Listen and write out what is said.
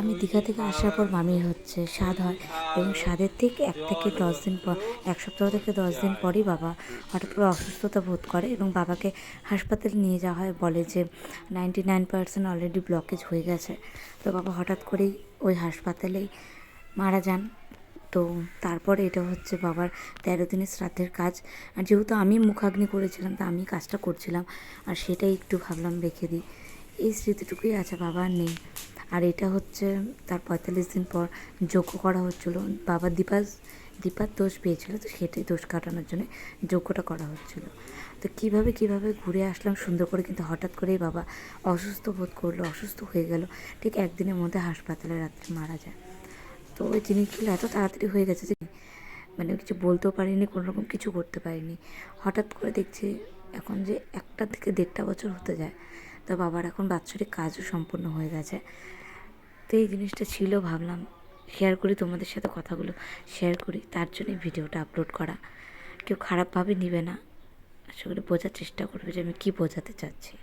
আমি দীঘা থেকে আসার পর মামি হচ্ছে স্বাদ হয় এবং স্বাদের থেকে এক থেকে দশ দিন পর, এক সপ্তাহ থেকে দশ দিন পরই বাবা হঠাৎ করে অসুস্থতা বোধ করে এবং বাবাকে হাসপাতালে নিয়ে যাওয়া হয়, বলে যে ninety nine percent already blockage হয়ে গেছে। তো বাবা হঠাৎ করেই ওই হাসপাতালেই মারা যান। তো তারপরে এটা হচ্ছে বাবার তেরো দিনের শ্রাদ্ধের কাজ। আর যেহেতু আমি মুখাগ্নি করেছিলাম, তা আমি কাজটা করছিলাম। আর সেটাই একটু ভাবলাম রেখে দিই। এই স্মৃতিটুকুই আছে বাবা নেই। আর এটা হচ্ছে তার পঁয়তাল্লিশ দিন পর যজ্ঞ করা হচ্ছিল। বাবা দীপা দীপার দোষ পেয়েছিল, তো সেটাই দোষ কাটানোর জন্য যজ্ঞটা করা হচ্ছিল। তো কীভাবে কীভাবে ঘুরে আসলাম সুন্দর করে কিন্তু হঠাৎ করেই বাবা অসুস্থ বোধ করল, অসুস্থ হয়ে গেল। ঠিক একদিনের মধ্যে হাসপাতালে রাত্রে মারা যায়। তো ওই জিনিসগুলো এত তাড়াতাড়ি হয়ে গেছে যে মানে কিছু বলতেও পারিনি কোনো রকম কিছু করতে পারিনি। হঠাৎ করে দেখছি এখন যে একটা থেকে দেড়টা বছর হতে যায়। তো বাবার এখন বাৎসরিক কাজও সম্পূর্ণ হয়ে গেছে। তো এই জিনিসটা ছিল, ভাবলাম শেয়ার করি তোমাদের সাথে কথাগুলো শেয়ার করি। তার জন্যই ভিডিওটা আপলোড করা। কেউ খারাপভাবে নিবে না। আশা করি বোঝার চেষ্টা করবে যে আমি কী বোঝাতে চাচ্ছি।